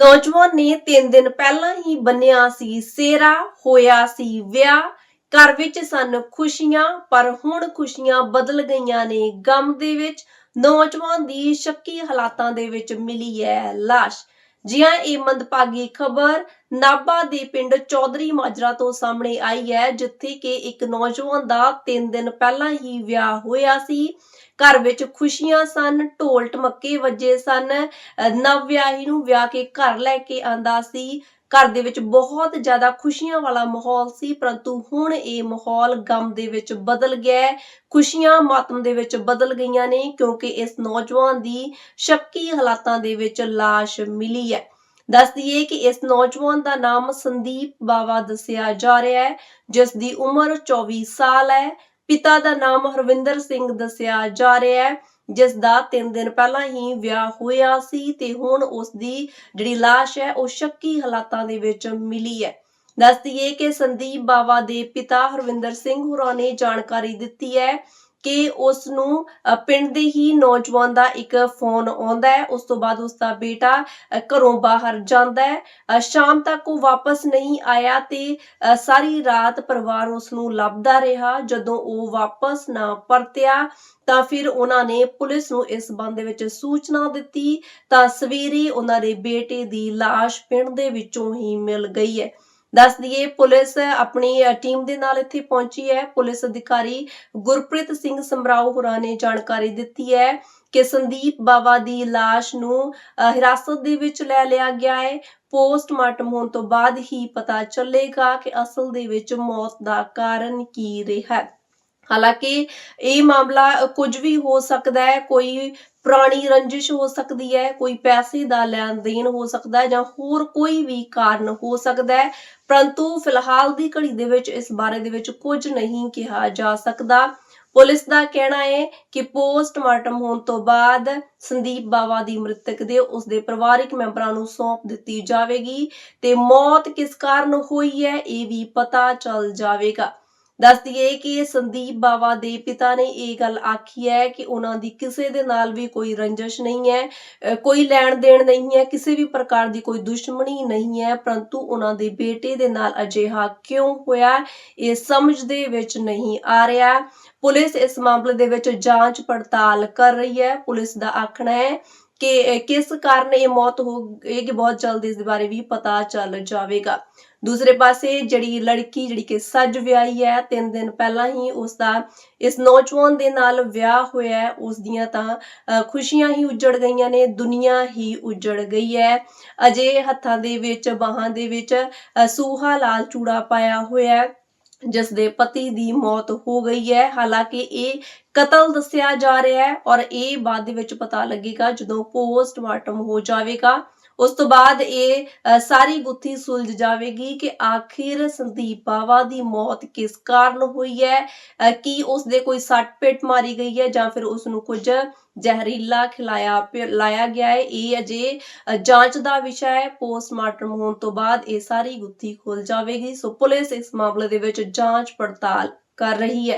ਨੌਜਵਾਨ ਨੇ 3 ਦਿਨ ਪਹਿਲਾਂ ਹੀ ਬੰਨਿਆ ਸੀ ਸੇਰਾ, ਹੋਇਆ ਸੀ ਵਿਆਹ। ਘਰ ਵਿੱਚ ਸਨ ਖੁਸ਼ੀਆਂ, ਪਰ ਹੁਣ ਖੁਸ਼ੀਆਂ ਬਦਲ ਗਈਆਂ ਨੇ। ਗਮ ਦੇ ਵਿੱਚ ਨੌਜਵਾਨ ਦੀ ਸ਼ੱਕੀ ਹਾਲਾਤਾਂ ਦੇ ਵਿੱਚ ਮਿਲੀ ਹੈ ਲਾਸ਼। ਜੀ ਇਹ ਮੰਦਭਾਗੀ ਖਬਰ ਨਾਭਾ ਦੇ ਪਿੰਡ ਚੌਧਰੀ ਮਾਜਰਾ ਤੋਂ ਸਾਹਮਣੇ ਆਈ ਹੈ, ਜਿੱਥੇ ਕਿ ਇੱਕ ਨੌਜਵਾਨ ਦਾ 3 ਦਿਨ ਪਹਿਲਾਂ ਹੀ ਵਿਆਹ ਹੋਇਆ ਸੀ। ਘਰ ਵਿੱਚ ਖੁਸ਼ੀਆਂ ਸਨ ਢੋਲ ਟਮੱਕੇ ਵੱਜੇ ਸਨ। ਨਵ ਵਿਆਹੀ ਨੂੰ ਵਿਆਹ ਕੇ ਘਰ ਲੈ ਕੇ ਆਂਦਾ ਸੀ। ਘਰ ਦੇ ਵਿੱਚ ਬਹੁਤ ਜ਼ਿਆਦਾ ਖੁਸ਼ੀਆਂ ਵਾਲਾ ਮਾਹੌਲ ਸੀ, ਪਰੰਤੂ ਹੁਣ ਇਹ ਮਾਹੌਲ ਗਮ ਦੇ ਵਿੱਚ ਬਦਲ ਗਿਆ ਹੈ। ਖੁਸ਼ੀਆਂ ਮਾਤਮ ਦੇ ਵਿੱਚ ਬਦਲ ਗਈਆਂ ਨੇ, ਕਿਉਂਕਿ ਇਸ ਨੌਜਵਾਨ ਦੀ ਸ਼ੱਕੀ ਹਾਲਾਤਾਂ ਦੇ ਵਿੱਚ ਲਾਸ਼ ਮਿਲੀ ਹੈ। ਦੱਸ ਦਈਏ ਕਿ ਇਸ ਨੌਜਵਾਨ ਦਾ ਨਾਮ ਸੰਦੀਪ ਬਾਵਾ ਦੱਸਿਆ ਜਾ ਰਿਹਾ ਹੈ, ਜਿਸ ਦੀ ਉਮਰ 24 ਸਾਲ ਹੈ। ਪਿਤਾ ਦਾ ਨਾਮ ਹਰਵਿੰਦਰ ਸਿੰਘ ਦੱਸਿਆ ਜਾ ਰਿਹਾ ਹੈ, ਜਿਸ ਦਾ 3 ਦਿਨ ਪਹਿਲਾਂ ਹੀ ਵਿਆਹ ਹੋਇਆ ਸੀ ਤੇ ਹੁਣ ਉਸ ਦੀ ਜਿਹੜੀ ਲਾਸ਼ ਹੈ, ਉਹ ਸ਼ੱਕੀ ਹਾਲਾਤਾਂ ਦੇ ਵਿੱਚ ਮਿਲੀ ਹੈ। ਦੱਸਦੀਏ ਕਿ ਸੰਦੀਪ ਬਾਵਾ ਦੇ ਪਿਤਾ ਹਰਵਿੰਦਰ ਸਿੰਘ ਹੋਰਾਂ ਨੇ ਜਾਣਕਾਰੀ ਦਿੱਤੀ ਹੈ ਕਿ ਉਸ ਨੂੰ ਪਿੰਡ ਦੇ ਹੀ ਨੌਜਵਾਨ ਦਾ ਇੱਕ ਫੋਨ ਆਉਂਦਾ ਹੈ। ਉਸ ਤੋਂ ਬਾਅਦ ਉਸ ਦਾ ਬੇਟਾ ਘਰੋਂ ਬਾਹਰ ਜਾਂਦਾ ਹੈ। ਸ਼ਾਮ ਤੱਕ ਉਹ ਵਾਪਸ ਨਹੀਂ ਆਇਆ ਤੇ ਸਾਰੀ ਰਾਤ ਪਰਿਵਾਰ ਉਸ ਨੂੰ ਲੱਭਦਾ ਰਿਹਾ। ਜਦੋਂ ਉਹ ਵਾਪਸ ਨਾ ਪਰਤਿਆ ਤਾਂ ਫਿਰ ਉਹਨਾਂ ਨੇ ਪੁਲਿਸ ਨੂੰ ਇਸ ਸੰਬੰਧ ਦੇ ਵਿੱਚ ਸੂਚਨਾ ਦਿੱਤੀ। ਤਾਂ ਸਵੇਰੇ ਉਹਨਾਂ ਦੇ ਬੇਟੇ ਦੀ ਲਾਸ਼ ਪਿੰਡ ਦੇ ਵਿੱਚੋਂ ਹੀ ਮਿਲ ਗਈ ਹੈ। ਦੱਸ ਦਈਏ, ਪੁਲਿਸ ਆਪਣੀ ਟੀਮ ਦੇ ਨਾਲ ਇੱਥੇ ਪਹੁੰਚੀ ਹੈ। ਪੁਲਿਸ ਅਧਿਕਾਰੀ ਗੁਰਪ੍ਰੀਤ ਸਿੰਘ ਸਮਰਾਓ ਹੋਰਾਂ ਨੇ ਜਾਣਕਾਰੀ ਦਿੱਤੀ ਹੈ ਕਿ ਸੰਦੀਪ ਬਾਵਾ ਦੀ ਲਾਸ਼ ਨੂੰ ਹਿਰਾਸਤ ਦੇ ਵਿੱਚ ਲੈ ਲਿਆ ਗਿਆ ਹੈ। ਪੋਸਟਮਾਰਟਮ ਹੋਣ ਤੋਂ ਬਾਅਦ ਹੀ ਪਤਾ ਚੱਲੇਗਾ ਕਿ ਅਸਲ ਦੇ ਵਿੱਚ ਮੌਤ ਦਾ ਕਾਰਨ ਕੀ ਰਿਹਾ ਹੈ। ਹਾਲਾਂਕਿ ਇਹ ਮਾਮਲਾ ਕੁਝ ਵੀ ਹੋ ਸਕਦਾ ਹੈ, ਕੋਈ ਪੁਰਾਣੀ ਰੰਜਿਸ਼ ਹੋ ਸਕਦੀ ਹੈ, ਕੋਈ ਪੈਸੇ ਦਾ ਲੈਣ ਦੇਣ ਹੋ ਸਕਦਾ ਹੈ ਜਾਂ ਹੋਰ ਕੋਈ ਵੀ ਕਾਰਨ ਹੋ ਸਕਦਾ ਹੈ, ਪਰੰਤੂ ਫਿਲਹਾਲ ਦੀ ਘੜੀ ਦੇ ਵਿੱਚ ਇਸ ਬਾਰੇ ਦੇ ਵਿੱਚ ਕੁਝ ਨਹੀਂ ਕਿਹਾ ਜਾ ਸਕਦਾ। ਪੁਲਿਸ ਦਾ ਕਹਿਣਾ ਹੈ ਕਿ ਪੋਸਟਮਾਰਟਮ ਹੋਣ ਤੋਂ ਬਾਅਦ ਸੰਦੀਪ ਬਾਵਾ ਦੀ ਮ੍ਰਿਤਕ ਦੇ ਉਸ ਦੇ ਪਰਿਵਾਰਕ ਮੈਂਬਰਾਂ ਨੂੰ ਸੌਂਪ ਦਿੱਤੀ ਜਾਵੇਗੀ ਤੇ ਮੌਤ ਕਿਸ ਕਾਰਨ ਹੋਈ ਹੈ, ਇਹ ਵੀ ਪਤਾ ਚੱਲ ਜਾਵੇਗਾ। ਦੱਸ ਦਈਏ ਕਿ ਸੰਦੀਪ ਬਾਵਾ ਦੇ ਪਿਤਾ ਨੇ ਇਹ ਗੱਲ ਆਖੀ ਹੈ ਕਿ ਉਹਨਾਂ ਦੀ ਕਿਸੇ ਦੇ ਨਾਲ ਵੀ ਕੋਈ ਰੰਜਿਸ਼ ਨਹੀਂ ਹੈ ਕੋਈ ਲੈਣ ਦੇਣ ਨਹੀਂ ਹੈ, ਕਿਸੇ ਵੀ ਪ੍ਰਕਾਰ ਦੀ ਕੋਈ ਦੁਸ਼ਮਣੀ ਨਹੀਂ ਹੈ, ਪਰੰਤੂ ਉਹਨਾਂ ਦੇ ਬੇਟੇ ਦੇ ਨਾਲ ਅਜਿਹਾ ਕਿਉਂ ਹੋਇਆ ਇਹ ਸਮਝ ਦੇ ਵਿੱਚ ਨਹੀਂ ਆ ਰਿਹਾ। ਪੁਲਿਸ ਇਸ ਮਾਮਲੇ ਦੇ ਵਿੱਚ ਜਾਂਚ ਪੜਤਾਲ ਕਰ ਰਹੀ ਹੈ। ਪੁਲਿਸ ਦਾ ਆਖਣਾ ਹੈ ਕਿ ਕਿਸ ਕਾਰਨ ਇਹ ਮੌਤ ਹੋ ਗਈ ਕਿ ਬਹੁਤ ਜਲਦ ਇਸ ਦੇ ਬਾਰੇ ਵੀ ਪਤਾ ਚੱਲ ਜਾਵੇਗਾ। ਦੂਸਰੇ ਪਾਸੇ ਜਿਹੜੀ ਲੜਕੀ ਜਿਹੜੀ ਕਿ ਸੱਜ ਵਿਆਹੀ ਹੈ ਤਿੰਨ ਦਿਨ ਪਹਿਲਾਂ ਹੀ ਉਸ ਦਾ ਇਸ ਨੌਜਵਾਨ ਦੇ ਨਾਲ ਵਿਆਹ ਹੋਇਆ ਹੈ। ਉਸ ਦੀਆਂ ਤਾਂ ਅ, ਖੁਸ਼ੀਆਂ ਹੀ ਉੱਜੜ ਗਈਆਂ ਨੇ ਦੁਨੀਆ ਹੀ ਉੱਜੜ ਗਈ ਹੈ। ਅਜੇ ਹੱਥਾਂ ਦੇ ਵਿੱਚ ਬਾਹਾਂ ਦੇ ਵਿੱਚ ਸੂਹਾ ਲਾਲ ਚੂੜਾ ਪਾਇਆ ਹੋਇਆ ਹੈ। ਜਿਸ ਦੇ ਪਤੀ ਦੀ ਮੌਤ ਹੋ ਗਈ ਹੈ। ਹਾਲਾਂਕਿ ਇਹ ਕਤਲ ਦੱਸਿਆ ਜਾ ਰਿਹਾ ਹੈ ਔਰ ਇਹ ਬਾਅਦ ਦੇ ਵਿੱਚ ਪਤਾ ਲੱਗੇਗਾ ਜਦੋਂ ਪੋਸਟਮਾਰਟਮ ਹੋ ਜਾਵੇਗਾ। ਉਸ ਤੋਂ ਬਾਅਦ ਇਹ ਸਾਰੀ ਗੁੱਥੀ ਸੁਲਝ ਜਾਵੇਗੀ ਕਿ ਆਖਿਰ ਸੰਦੀਪ ਬਾਵਾ ਦੀ ਮੌਤ ਕਿਸ ਕਾਰਨ ਹੋਈ ਹੈ? ਕੀ ਉਸ ਦੇ ਕੋਈ ਸੱਟ ਪੇਟ ਮਾਰੀ ਗਈ ਹੈ ਜਾਂ ਫਿਰ ਉਸ ਨੂੰ ਕੁਝ ਜ਼ਹਿਰੀਲਾ ਖਿਲਾਇਆ ਪਿ- ਲਾਇਆ ਗਿਆ ਹੈ? ਇਹ ਅਜੇ ਜਾਂਚ ਦਾ ਵਿਸ਼ਾ ਹੈ। ਪੋਸਟਮਾਰਟਮ ਹੋਣ ਤੋਂ ਬਾਅਦ ਇਹ ਸਾਰੀ ਗੁੱਥੀ ਖੁੱਲ ਜਾਵੇਗੀ। ਸੋ ਪੁਲਿਸ ਇਸ ਮਾਮਲੇ ਦੇ ਵਿੱਚ ਜਾਂਚ ਪੜਤਾਲ ਕਰ ਰਹੀ ਹੈ।